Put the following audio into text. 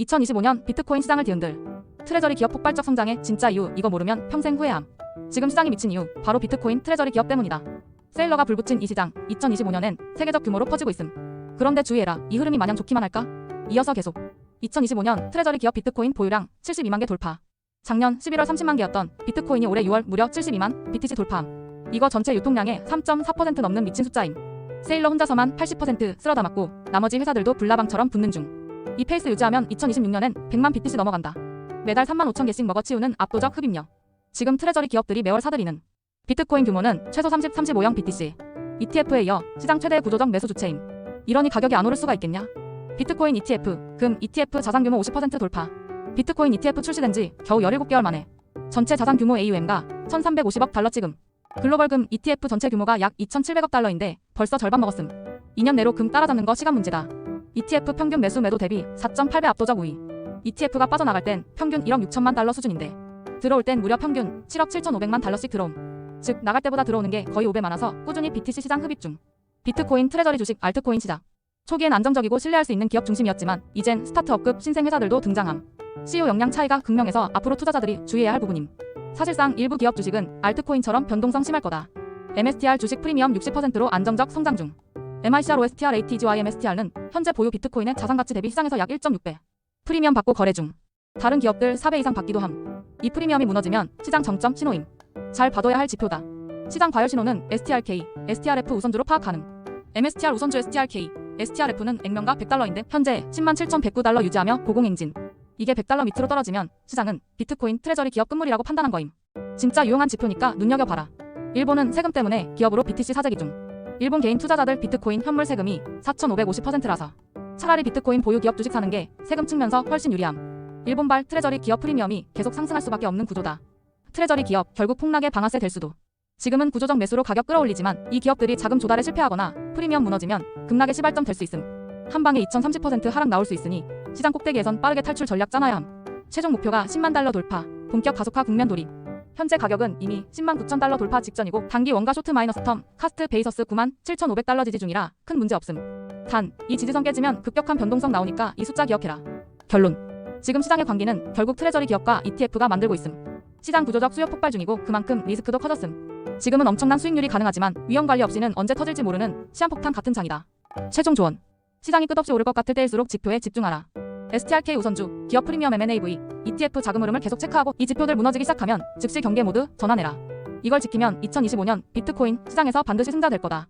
2025년 비트코인 시장을 뒤흔들 트레저리 기업 폭발적 성장의 진짜 이유 이거 모르면 평생 후회함. 지금 시장이 미친 이유 바로 비트코인 트레저리 기업 때문이다. 세일러가 불붙인 이 시장 2025년엔 세계적 규모로 퍼지고 있음. 그런데 주의해라. 이 흐름이 마냥 좋기만 할까? 이어서 계속 2025년 트레저리 기업 비트코인 보유량 72만 개 돌파. 작년 11월 30만 개였던 비트코인이 올해 6월 무려 72만 BTC 돌파함. 이거 전체 유통량의 3.4% 넘는 미친 숫자임. 세일러 혼자서만 80% 쓸어 담았고 나머지 회사들도 불나방처럼 붙는 중. 이 페이스 유지하면 2026년엔 100만 BTC 넘어간다. 매달 3만 5천 개씩 먹어치우는 압도적 흡입력. 지금 트레저리 기업들이 매월 사들이는 비트코인 규모는 최소 30, 35형 BTC. ETF에 이어 시장 최대 구조적 매수 주체임. 이러니 가격이 안 오를 수가 있겠냐? 비트코인 ETF, 금 ETF 자산 규모 50% 돌파. 비트코인 ETF 출시된 지 겨우 17개월 만에 전체 자산 규모 AUM가 1,350억 달러 찍음. 글로벌 금 ETF 전체 규모가 약 2,700억 달러인데 벌써 절반 먹었음. 2년 내로 금 따라잡는 거 시간 문제다. ETF 평균 매수 매도 대비 4.8배 압도적 우위. ETF가 빠져나갈 땐 평균 1억 6천만 달러 수준인데 들어올 땐 무려 평균 7억 7,500만 달러씩 들어옴. 즉 나갈 때보다 들어오는 게 거의 5배 많아서 꾸준히 BTC 시장 흡입 중. 비트코인 트레저리 주식 알트코인 시장. 초기엔 안정적이고 신뢰할 수 있는 기업 중심이었지만 이젠 스타트업급 신생 회사들도 등장함. CEO 역량 차이가 극명해서 앞으로 투자자들이 주의해야 할 부분임. 사실상 일부 기업 주식은 알트코인 처럼 변동성 심할 거다. MSTR 주식 프리미엄 60%로 안정적 성장 중. MICR OSTR ATGY MSTR는 현재 보유 비트코인의 자산 가치 대비 시장에서 약 1.6배. 프리미엄 받고 거래 중. 다른 기업들 4배 이상 받기도 함. 이 프리미엄이 무너지면 시장 정점 신호임. 잘 봐둬야 할 지표다. 시장 과열 신호는 STRK, STRF 우선주로 파악 가능. MSTR 우선주 STRK, STRF는 액면가 100달러인데 현재 10만 7,109달러 유지하며 고공행진. 이게 100달러 밑으로 떨어지면 시장은 비트코인 트레저리 기업 끝물이라고 판단한 거임. 진짜 유용한 지표니까 눈여겨봐라. 일본은 세금 때문에 기업으로 BTC 사재기 중. 일본 개인 투자자들 비트코인 현물 세금이 4,550%라서 차라리 비트코인 보유 기업 주식 사는 게 세금 측면서 훨씬 유리함. 일본발 트레저리 기업 프리미엄이 계속 상승할 수밖에 없는 구조다. 트레저리 기업 결국 폭락의 방아쇠 될 수도. 지금은 구조적 매수로 가격 끌어올리지만 이 기업들이 자금 조달에 실패하거나 프리미엄 무너지면 급락의 시발점 될 수 있음. 한 방에 2,030% 하락 나올 수 있으니 시장 꼭대기에선 빠르게 탈출 전략 짜놔야 함. 최종 목표가 10만 달러 돌파, 본격 가속화 국면 돌입. 현재 가격은 이미 10만 9천 달러 돌파 직전이고 단기 원가 쇼트 마이너스 텀 카스트 베이서스 9만 7,500달러 지지 중이라 큰 문제 없음. 단, 이 지지선 깨지면 급격한 변동성 나오니까 이 숫자 기억해라. 결론. 지금 시장의 관계는 결국 트레저리 기업과 ETF가 만들고 있음. 시장 구조적 수요 폭발 중이고 그만큼 리스크도 커졌음. 지금은 엄청난 수익률이 가능하지만 위험 관리 없이는 언제 터질지 모르는 시한폭탄 같은 장이다. 최종 조언. 시장이 끝없이 오를 것 같을 때일수록 지표에 집중하라. STRK 우선주, 기업 프리미엄 M&AV, ETF 자금 흐름을 계속 체크하고 이 지표들 무너지기 시작하면 즉시 경계 모드 전환해라. 이걸 지키면 2025년 비트코인 시장에서 반드시 승자 될 거다.